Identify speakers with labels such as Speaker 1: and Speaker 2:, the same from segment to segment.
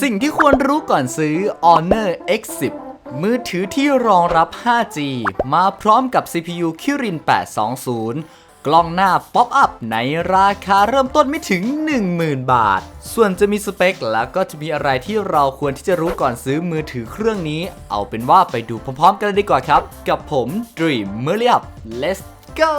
Speaker 1: สิ่งที่ควรรู้ก่อนซื้อ Honor X10 มือถือที่รองรับ 5G มาพร้อมกับ CPU Kirin 820 กล้องหน้าป๊อปอัพในราคาเริ่มต้นไม่ถึง 10,000 บาท ส่วนจะมีสเปคแล้วก็จะมีอะไรที่เราควรที่จะรู้ก่อนซื้อมือถือเครื่องนี้ เอาเป็นว่าไปดูพร้อมๆ กันเลยดีกว่าครับ กับผม Dream m e r l i u p Let's go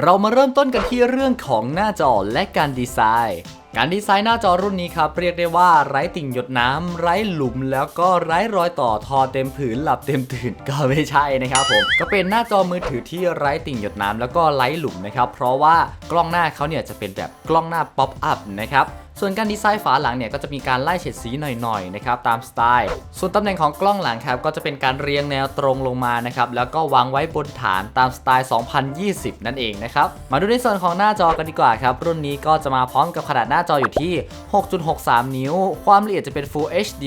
Speaker 1: เรามาเริ่มต้นกันที่เรื่องของหน้าจอและการดีไซน์ การดีไซน์หน้าจอรุ่นนี้ครับเรียกได้ว่าไร้ติ่งหยดน้ำไร้หลุม แล้วก็ไร้รอยต่อทอเต็มผืนหลับเต็มตื่นก็ไม่ใช่นะครับผมก็เป็นหน้าจอมือถือที่ไร้ติ่งหยดน้ำแล้วก็ไร้หลุมนะครับเพราะว่ากล้องหน้าเขาเนี่ยจะเป็นแบบกล้องหน้าป๊อปอัพนะครับ ส่วนการดีไซน์ฝาหลังเนี่ยก็จะมีการไล่เฉดสีหน่อยๆนะครับตามสไตล์ ส่วนตำแหน่งของกล้องหลังครับก็จะเป็นการเรียงแนวตรงลงมานะครับแล้วก็วางไว้บนฐานตามสไตล์ 2020 นั่นเองนะครับมาดูในส่วนของหน้าจอกันดีกว่าครับรุ่นนี้ก็จะมาพร้อมกับขนาดหน้าจออยู่ที่ 6.63 นิ้ว ความละเอียดจะเป็น Full HD+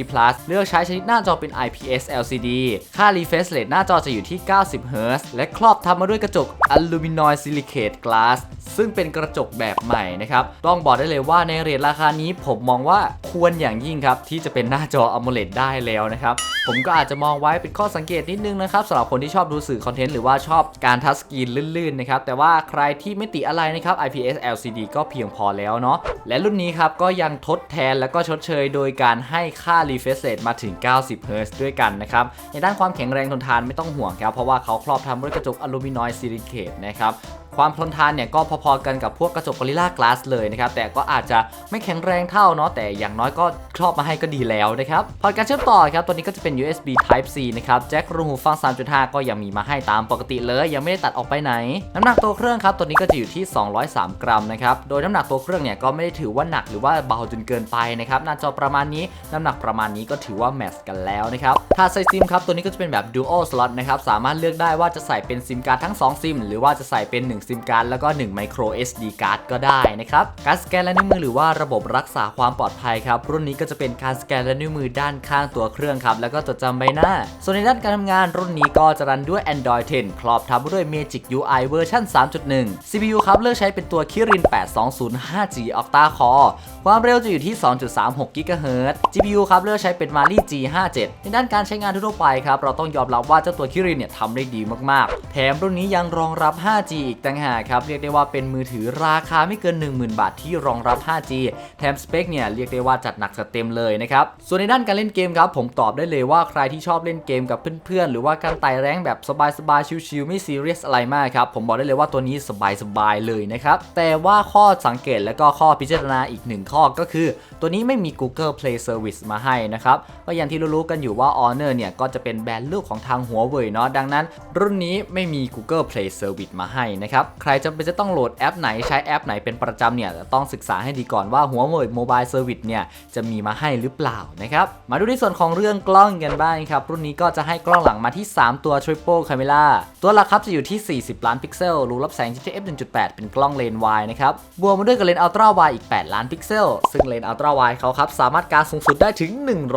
Speaker 1: เลือกใช้ชนิดหน้าจอเป็น IPS LCD ค่า refresh rate หน้าจอจะอยู่ที่ 90 Hz และครอบทับมาด้วยกระจก Aluminoid Silicate Glass ซึ่งเป็นกระจกแบบใหม่นะครับ ต้องบอกได้เลยว่าในเรทราคานี้ผมมองว่าควรอย่างยิ่งครับ ที่จะเป็นหน้าจอ AMOLED ได้แล้วนะครับ ผมก็อาจจะมองไว้เป็นข้อสังเกตนิดนึงนะครับสำหรับคนที่ชอบดูสื่อคอนเทนต์หรือว่าชอบการทัชสกรีนลื่นๆนะครับแต่ว่าใครที่ไม่ติอะไรนะครับ IPS LCD ก็เพียงพอแล้วเนาะและรุ่นนี้ครับก็ยังทดแทนแล้วก็ชดเชยโดยการให้ค่า refresh rate มาถึง 90 Hz ด้วยกันนะครับในด้านความแข็งแรงทนทานไม่ต้องห่วงครับเพราะว่าเขาครอบทำด้วยกระจกอลูมิเนอยด์ซิลิเคตนะครับความทนทานเนี่ยก็พอๆกันกับพวกกระจก Gorilla Glass เลยนะครับ แต่ก็อาจจะไม่แข็งแรงเท่าเนาะแต่อย่างน้อยก็ครอบมาให้ก็ดีแล้วนะครับพอการเชื่อมต่อครับตัวนี้ก็จะเป็น USB Type C นะครับแจ็ครูหูฟัง 3.5 ก็ยังมีมาให้ตามปกติเลย ยังไม่ได้ตัดออกไปไหน น้ำหนักตัวเครื่องครับตัวนี้ก็จะอยู่ที่ 203 กรัมนะครับโดยน้ำหนักตัวเครื่องเนี่ยก็ไม่ได้ถือว่าหนักหรือว่าเบาจนเกินไปนะครับหน้าจอประมาณนี้น้ำหนักประมาณนี้ก็ถือว่าแมทช์กันแล้วนะครับถ้าใส่ซิมครับตัวนี้ก็จะเป็นแบบ Dual Slot นะครับสามารถเลือกได้ว่าจะใส่เป็นซิมการ์ดทั้ง 2 ซิม หรือว่าจะใส่เป็น 1 ซิมการ์ดแล้วก็1 micro SD card ก็ได้นะครับการสแกนลายนิ้วมือหรือว่าระบบรักษาความปลอดภัยครับรุ่นนี้ก็จะเป็นการสแกนลายนิ้วมือด้านข้างตัวเครื่องครับแล้วก็จดจำใบหน้า ส่วนในด้านการทำงานรุ่นนี้ก็จะรันด้วย Android 10 ครอบทับด้วย Magic UI เวอร์ชัน3.1 CPU ครับเลือกใช้เป็นตัว Kirin 820 5G Octa Core ความเร็วจะอยู่ที่ 2.36 GHz GPU ครับเลือกใช้เป็น Mali G57 ในด้านการใช้งานทั่วไปครับเราต้องยอมรับว่าเจ้าตัว Kirin เนี่ยทำได้ดีมากๆ แถมรุ่นนี้ยังรองรับ 5G อีกต่างหากครับเรียกได้ว่าเป็นมือถือราคาไม่เกิน 10,000 บาทที่รองรับ 5G แถมสเปคเนี่ยเรียกได้ว่าจัดหนักจัดเต็มเลยนะครับส่วนในด้านการเล่นเกมครับผมตอบได้เลยว่าว่าใครที่ชอบเล่นเกมกับเพื่อนๆ หรือว่าการไต่แรงแบบสบายๆ ชิลๆไม่ซีเรียสอะไรมากครับ ผมบอกได้เลยว่าตัวนี้สบายๆเลยนะครับ แต่ว่าข้อสังเกตและก็ข้อพิจารณาอีกหนึ่งข้อก็คือ ตัวนี้ไม่มี Google Play Service มาให้นะครับ ก็อย่างที่รู้ๆกันอยู่ว่า Honor เนี่ยก็จะเป็นแบรนด์ลูกของทางหัวเว่ยเนาะดังนั้น รุ่นนี้ไม่มี Google Play Service มาให้นะครับใครจำเป็นจะต้องโหลดแอปไหนใช้แอปไหนเป็นประจำเนี่ยต้องศึกษาให้ดีก่อนว่าหัวเว่ย Mobile Service เนี่ยจะมีมาให้หรือเปล่านะครับมาดูในส่วนของเรื่องกล้องกันบ้างครับ รุ่นนี้ก็จะให้กล้องหลังมาที่ 3 ตัว Triple Camera ตัวหลักครับจะอยู่ที่ 40 ล้านพิกเซล รูรับแสง GTF 1.8 เป็นกล้องเลนส์วายนะครับ บวกมาด้วยกับเลนส์อัลตร้าไวอีก 8 ล้านพิกเซล ซึ่งเลนส์อัลตร้าไวเขาครับ สามารถการสูงสุดได้ถึง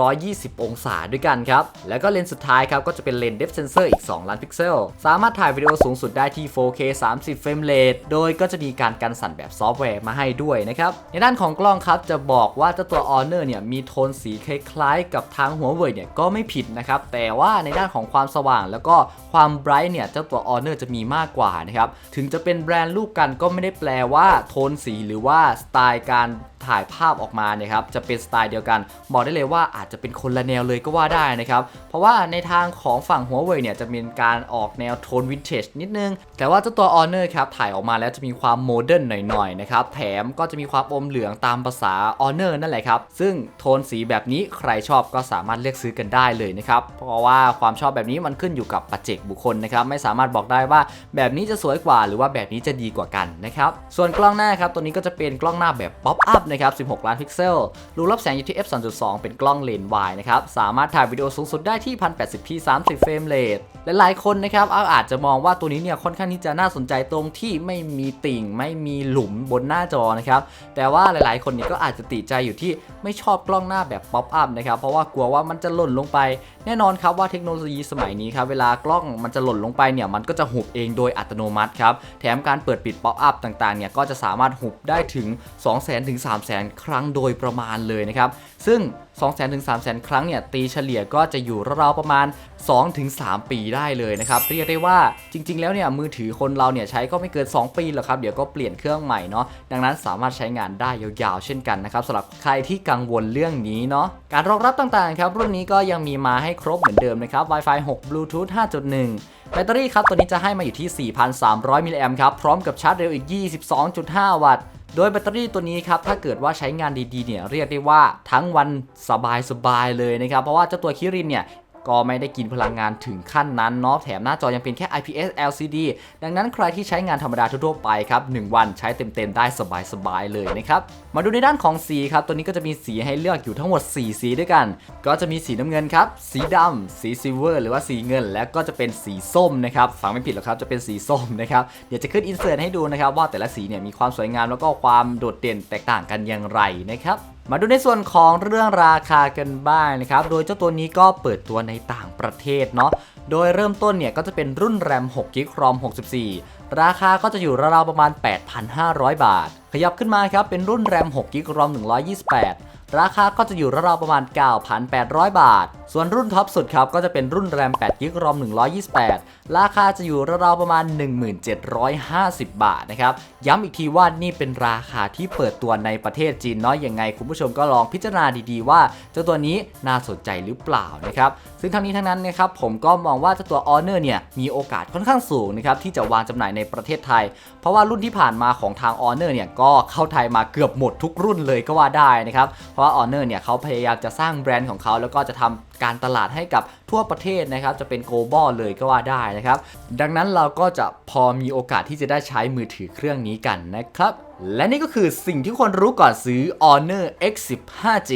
Speaker 1: 120 องศาด้วยกันครับ แล้วก็เลนส์สุดท้ายครับก็จะเป็นเลนส์ Depth Sensor อีก 2 ล้านพิกเซล สามารถถ่ายวิดีโอสูงสุดได้ที่ 4K 30 เฟรมเรท โดยก็จะมีการกันสั่นแบบซอฟต์แวร์มาให้ด้วยนะครับ ในด้านของกล้องครับจะบอกว่าเจ้าตัว Honor เนี่ยมีโทนสีคล้ายๆ กับทางหัวเว่ยเนี่ยก็ไม่ผิดนะครับ แต่ว่าในด้านของความสว่างแล้วก็ความไบรท์เนี่ยเจ้าตัว Honor จะมีมากกว่านะครับ ถึงจะเป็นแบรนด์ลูกกันก็ไม่ได้แปลว่าโทนสีหรือว่าสไตล์การ ถ่ายภาพออกมาเนี่ยครับจะเป็นสไตล์เดียวกันบอกได้เลยว่าอาจจะเป็นคนละแนวเลยก็ว่าได้นะครับเพราะว่าในทางของฝั่งหัวเว่ยเนี่ยจะมีการออกแนวโทนวินเทจนิดนึง แต่ว่าเจ้าตัว Honor ครับถ่ายออกมาแล้วจะมีความโมเดิร์นหน่อยๆนะครับแถมก็จะมีความอมเหลืองตามภาษา Honor นั่นแหละครับซึ่งโทนสีแบบนี้ใครชอบก็สามารถเลือกซื้อกันได้เลยนะครับเพราะว่าความชอบแบบนี้มันขึ้นอยู่กับปัจเจกบุคคลนะครับไม่สามารถบอกได้ว่าแบบนี้จะสวยกว่า หรือว่าแบบนี้จะดีกว่ากันนะครับส่วนกล้องหน้าครับตัวนี้ก็จะเป็นกล้องหน้าแบบป๊อปอัพนะครับ 16 ล้านพิกเซล รูรับแสงอยู่ที่ f 2.2 เป็นกล้องเลนส์วายนะครับ สามารถถ่ายวิดีโอสูงสุดได้ที่ 1080p 30 เฟรมเรท หลายๆคนนะครับอาจจะมองว่าตัวนี้เนี่ยค่อนข้างที่จะน่าสนใจตรงที่ไม่มีติ่ง ไม่มีหลุมบนหน้าจอนะครับแต่ว่าหลายๆ คนเนี่ยก็อาจจะติใจอยู่ที่ไม่ชอบกล้องหน้าแบบป๊อปอัพนะครับเพราะว่ากลัวว่ามันจะหล่นลงไป แน่นอนครับว่าเทคโนโลยีสมัยนี้ครับเวลากล้องมันจะหล่นลงไปเนี่ยมันก็จะหุบเองโดยอัตโนมัติครับแถมการเปิดปิดป๊อปอัพต่างๆเนี่ยก็จะสามารถหุบได้ถึง 2 0 0 0 0 0ถึง3 0 0 0 0 0 ครั้งโดยประมาณเลยนะครับซึ่ง 2 0 0 0 0ถึง3 0 0 0 0 ครั้งเนี่ยตีเฉลี่ยก็จะอยู่ราวๆประมาณ 2-3 ปีได้เลยนะครับ เรียกได้ว่าจริง ๆ แล้วเนี่ยมือถือคนเราเนี่ยใช้ก็ไม่เกิน 2 ปีหรอกครับเดี๋ยวก็เปลี่ยนเครื่องใหม่เนาะดังนั้นสามารถใช้งานได้ยาวๆ เช่นกันนะครับสำหรับใครที่กังวลเรื่องนี้เนาะการรองรับต่างๆครับรุ่นนี้ก็ยังมีมาให้ครบเหมือนเดิมนะครับ Wi-Fi 6 Bluetooth 5.1 แบตเตอรี่ครับตัวนี้จะให้มาอยู่ที่ 4,300 มิลลิแอมครับพร้อมกับชาร์จเร็วอีก 22.5 วัตต์ โดยแบตเตอรี่ตัวนี้ครับถ้าเกิดว่าใช้งานดีๆเนี่ยเรียกได้ว่าทั้งวันสบายๆเลยนะครับเพราะว่าเจ้าตัวคิรินเนี่ย ก็ไม่ได้กินพลังงานถึงขั้นนั้นเนาะแถมหน้าจอยังเป็นแค่ IPS LCD ดังนั้นใครที่ใช้งานธรรมดาทั่วๆไปครับ 1 วันใช้เต็มๆได้สบายๆเลยนะครับ มาดูในด้านของสีครับ ตัวนี้ก็จะมีสีให้เลือกอยู่ทั้งหมด 4 สีด้วยกัน ก็จะมีสีน้ำเงินครับ สีดำสีซิลเวอร์หรือว่าสีเงิน และก็จะเป็นสีส้มนะครับฟังไม่ผิดหรอกครับจะเป็นสีส้มนะครับเดี๋ยวจะขึ้นอินเสิร์ตให้ดูนะครับว่าแต่ละสีเนี่ยมีความสวยงามแล้วก็ความโดดเด่นแตกต่างกันอย่างไรนะครับ มาดูในส่วนของเรื่องราคากันบ้างนะครับ โดยเจ้าตัวนี้ก็เปิดตัวในต่างประเทศเนาะ โดยเริ่มต้นเนี่ยก็จะเป็นรุ่นแรม6กิกรอม64 ราคาก็จะอยู่ราวๆประมาณ 8,500 บาท ขยับขึ้นมาครับเป็นรุ่นแรม6กิกรอม128 ราคาก็จะอยู่ราวๆประมาณ 9,800 บาท ส่วนรุ่นท็อปสุดครับก็จะเป็นรุ่นแรม8กิกรอม128 ราคาจะอยู่ราวๆประมาณ 1750 บาทนะครับ ย้ำอีกทีว่านี่เป็นราคาที่เปิดตัวในประเทศจีนเนาะยังไง คุณผู้ชมก็ลองพิจารณาดีๆว่าเจ้าตัวนี้น่าสนใจหรือเปล่านะครับซึ่งทั้งนี้ทั้งนั้นนะครับผมก็มองว่าเจ้าตัว Honor เนี่ยมีโอกาสค่อนข้างสูงนะครับที่จะวางจำหน่ายในประเทศไทย เพราะว่ารุ่นที่ผ่านมาของทาง Honor เนี่ยก็เข้าไทยมาเกือบหมดทุกรุ่นเลยก็ว่าได้นะครับเพราะว่า Honor เนี่ยเขาพยายามจะสร้างแบรนด์ของเขาแล้วก็จะทำการตลาดให้กับทั่วประเทศนะครับจะเป็น global เลยก็ว่าได้นะครับ ดังนั้นเราก็จะพอมีโอกาสที่จะได้ใช้มือถือเครื่องนี้กันนะครับ และนี่ก็คือสิ่งที่ควรรู้ก่อนซื้อ Honor X15G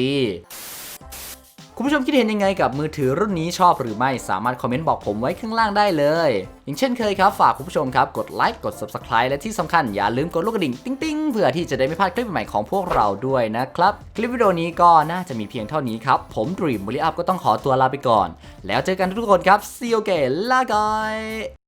Speaker 1: คุณผู้ชมคิดเห็นยังไงกับมือถือรุ่นนี้ชอบหรือไม่สามารถคอมเมนต์บอกผมไว้ข้างล่างได้เลย อย่างเช่นเคยครับ ฝากคุณผู้ชมครับ กดไลค์กด Subscribe และที่สำคัญอย่าลืมกดลูกกระดิ่งติ๊งติ๊งเพื่อที่จะได้ไม่พลาดคลิปใหม่ของพวกเราด้วยนะครับ คลิปวิดีโอนี้ก็น่าจะมีเพียงเท่านี้ครับ ผมดรีมบริอัพก็ต้องขอตัวลาไปก่อน แล้วเจอกันทุกคนครับซีโอเกลลาก่อย